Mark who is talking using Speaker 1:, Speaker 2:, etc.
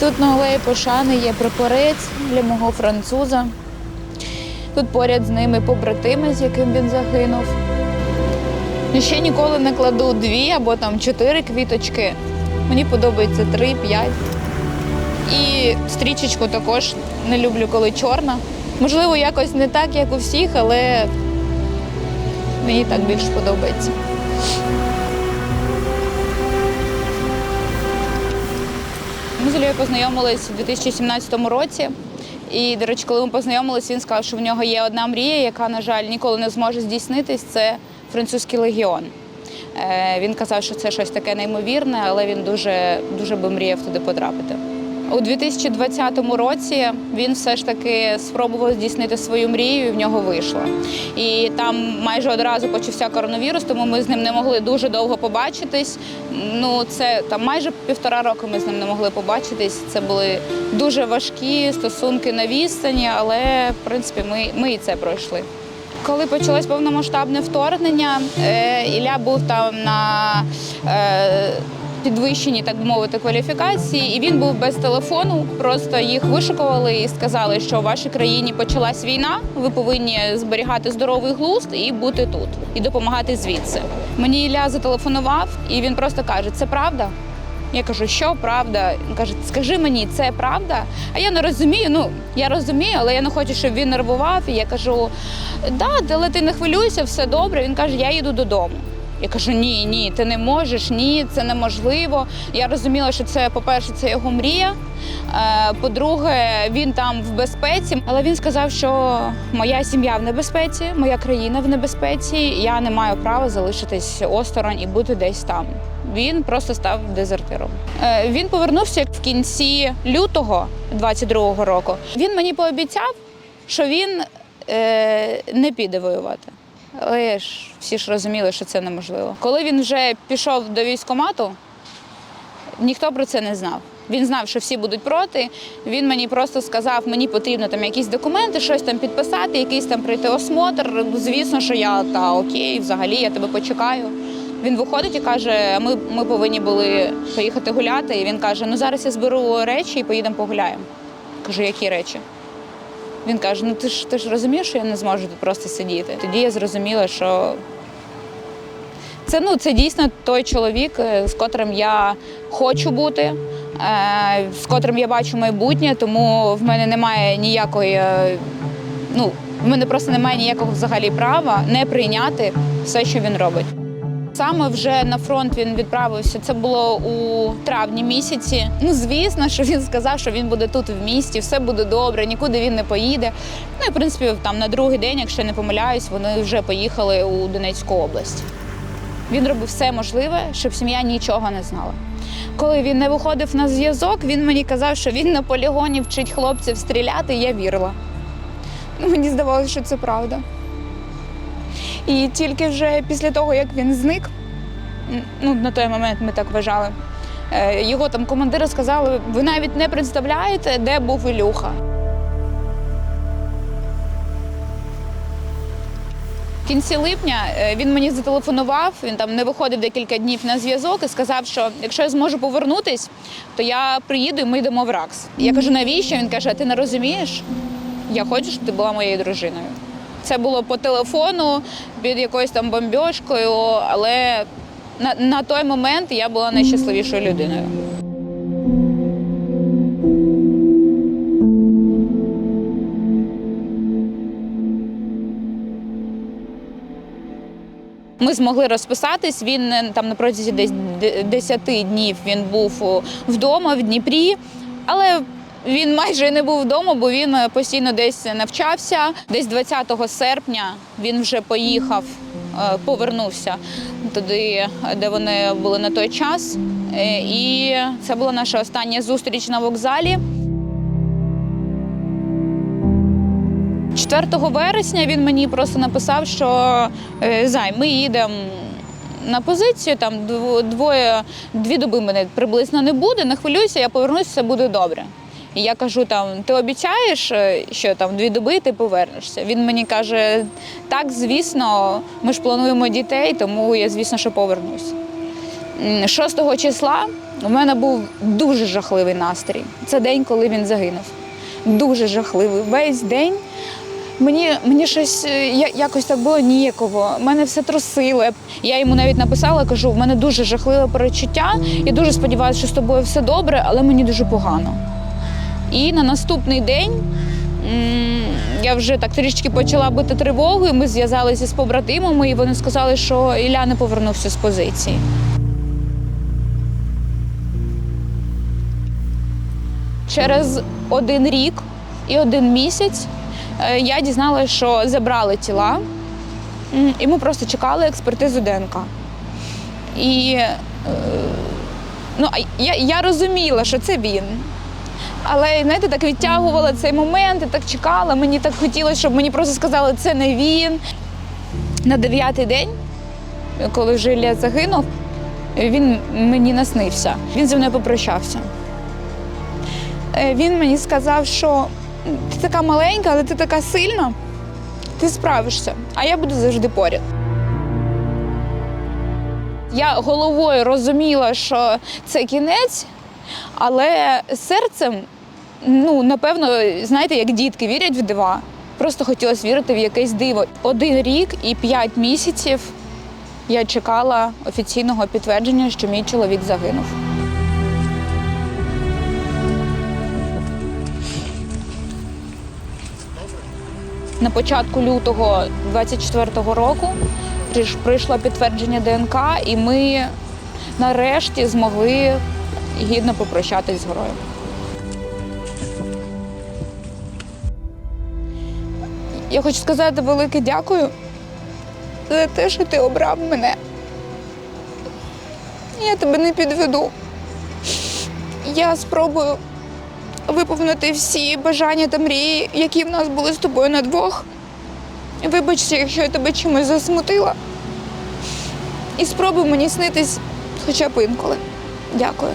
Speaker 1: Тут на алеї Пошани є прапорець для мого француза. Тут поряд з ними побратими, з яким він загинув. Ще ніколи не кладу дві або там чотири квіточки. Мені подобається три, п'ять. І стрічечку також не люблю, коли чорна. Можливо, якось не так, як у всіх, але мені так більше подобається. Ми з Ілією познайомились у 2017 році. І, до речі, коли ми познайомились, він сказав, що в нього є одна мрія, яка, на жаль, ніколи не зможе здійснитись. Це французький легіон. Е, Він казав, що це щось таке неймовірне, але він дуже, дуже би мріяв туди потрапити. У 2020 році він все ж таки спробував здійснити свою мрію, і в нього вийшло. І там майже одразу почався коронавірус, тому ми з ним не могли дуже довго побачитись. Ну, це там майже півтора року ми з ним не могли побачитись. Це були дуже важкі стосунки на відстані, але в принципі ми, ми і це пройшли. Коли почалось повномасштабне вторгнення, е, Ілля був там на е, підвищенні, так би мовити, кваліфікації, і він був без телефону. Просто їх вишукували і сказали, що в вашій країні почалась війна. Ви повинні зберігати здоровий глузд і бути тут, і допомагати звідси. Мені Ілля зателефонував, і він просто каже: це правда. Я кажу, що правда? Він каже, скажи мені, це правда? А я не розумію. Ну я розумію, але я не хочу, щоб він нервував. І я кажу, да, але ти не хвилюйся, все добре. Він каже, я їду додому. Я кажу, ні, ні, ти не можеш, ні, це неможливо. Я розуміла, що це, по-перше, це його мрія. Е, По-друге, він там в безпеці. Але він сказав, що моя сім'я в небезпеці, моя країна в небезпеці. Я не маю права залишитись осторонь і бути десь там. Він просто став дезертиром. Е, Він повернувся в кінці лютого 22-го року. Він мені пообіцяв, що він е, не піде воювати. Але ж всі ж розуміли, що це неможливо. Коли він вже пішов до військкомату, ніхто про це не знав. Він знав, що всі будуть проти. Він мені просто сказав, мені потрібно там якісь документи, щось там підписати, якийсь там прийти осмотр. Звісно, що я та окей, взагалі я тебе почекаю. Він виходить і каже: ми, ми повинні були поїхати гуляти. І він каже: Ну зараз я зберу речі і поїдемо погуляємо. Кажу, які речі? Він каже: Ну ти ж ти ж розумієш, що я не зможу тут просто сидіти. Тоді я зрозуміла, що це ну це дійсно той чоловік, е, з котрим я хочу бути, е, з котрим я бачу майбутнє, тому в мене немає ніякої. е, Ну, в мене просто немає ніякого взагалі права не прийняти все, що він робить. Саме вже на фронт він відправився. Це було у травні місяці. Ну, звісно, що він сказав, що він буде тут в місті, все буде добре, нікуди він не поїде. Ну і в принципі, там на другий день, якщо не помиляюсь, вони вже поїхали у Донецьку область. Він робив все можливе, щоб сім'я нічого не знала. Коли він не виходив на зв'язок, він мені казав, що він на полігоні вчить хлопців стріляти, і я вірила. Ну, Мені здавалося, що це правда. І тільки вже після того, як він зник, ну на той момент ми так вважали, е, його там командири сказали: ви навіть не представляєте, де був Ілюха. В кінці липня е, він мені зателефонував, він там не виходив декілька днів на зв'язок і сказав, що якщо я зможу повернутись, то я приїду і ми йдемо в РАКС. Я кажу, навіщо? Він каже, ти не розумієш? Я хочу, щоб ти була моєю дружиною. Це було по телефону під якоюсь там бомбьошкою, але на, на той момент я була найщасливішою людиною. Ми змогли розписатись. Він е, там на протязі десь 10 днів він був вдома в Дніпрі, але він майже не був вдома, бо він е, постійно десь навчався. Десь 20 серпня він вже поїхав, е, повернувся туди, де вони були на той час. Е, І це була наша остання зустріч на вокзалі. 4 вересня він мені просто написав, що зай, ми їдемо на позицію, там дво- двоє, дві доби мене приблизно не буде, не хвилюйся, я повернуся, все буде добре. І я кажу, там, ти обіцяєш, е, що там дві доби ти повернешся? Він мені каже, так, звісно, ми ж плануємо дітей, тому я, звісно, що повернусь. М, 6 числа у мене був дуже жахливий настрій. Це день, коли він загинув. Дуже жахливий. Весь день мені, мені щось е, якось так було ніяково. Мене все трусило. Я йому навіть написала, кажу, в мене дуже жахливе перечуття. Я дуже сподіваюся, що з тобою все добре, але мені дуже погано. І на наступний день я вже так трішки почала бити тривогою. Ми зв'язалися з побратимами, і вони сказали, що Ілля не повернувся з позиції. Через один рік і один місяць е, я дізналася, що забрали тіла, і ми просто чекали експертизу ДНК. І е, ну, я, я розуміла, що це він. Але знаєте, так відтягувала цей момент, і так чекала. Мені так хотілося, щоб мені просто сказали, це не він. На дев'ятий день, коли Ілля загинув, він мені наснився. Він зі мною попрощався. Е, Він мені сказав, що ти така маленька, але ти така сильна, ти справишся, а я буду завжди поряд. Я головою розуміла, що це кінець, але серцем, ну, напевно, знаєте, як дітки вірять в дива. Просто хотілося вірити в якесь диво. Один рік і п'ять місяців я чекала офіційного підтвердження, що мій чоловік загинув. На початку лютого 24-го року прийшло підтвердження ДНК, і ми нарешті змогли гідно попрощатись з героєм. Я хочу сказати велике дякую за те, що ти обрав мене. Я тебе не підведу. Я спробую виповнити всі бажання та мрії, які в нас були з тобою на двох. Вибачте, якщо я тебе чимось засмутила. І спробуй мені снитись хоча б інколи. Дякую.